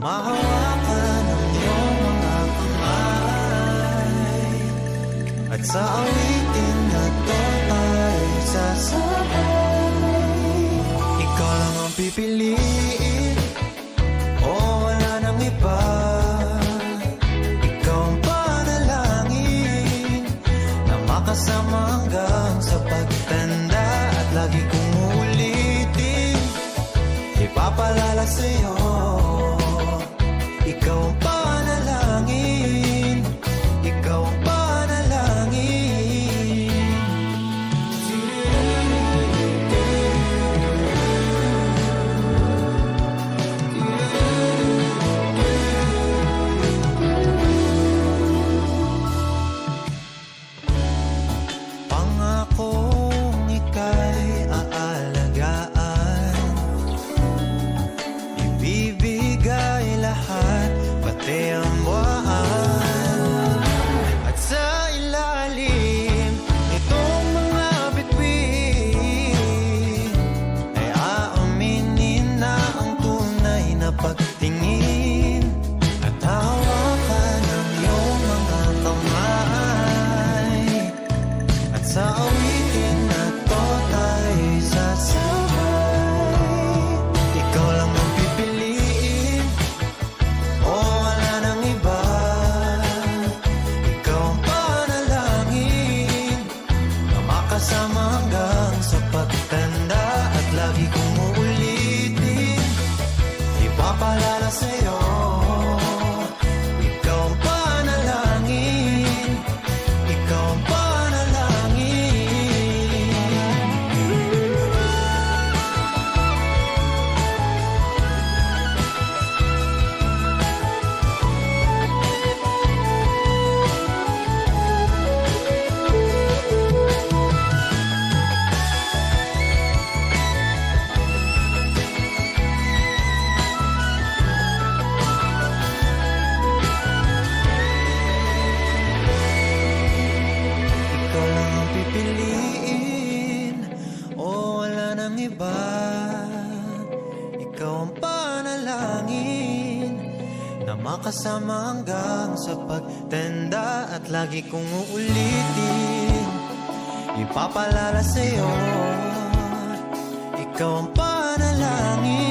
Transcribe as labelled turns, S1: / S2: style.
S1: mahawakan ang iyong mga kamay. At sa awitin na to ay sasabay Ikaw lang ang pipiliin. O wala nang iba. Ikaw ang panalangin Na makasama hanggang sa pagtanda lahat, pati ang Ang pipiliin. O wala nang iba. Ikaw ang panalangin Na makasama hanggang sa pagtenda At lagi kong uulitin. Ipapalala sa'yo Ikaw ang panalangin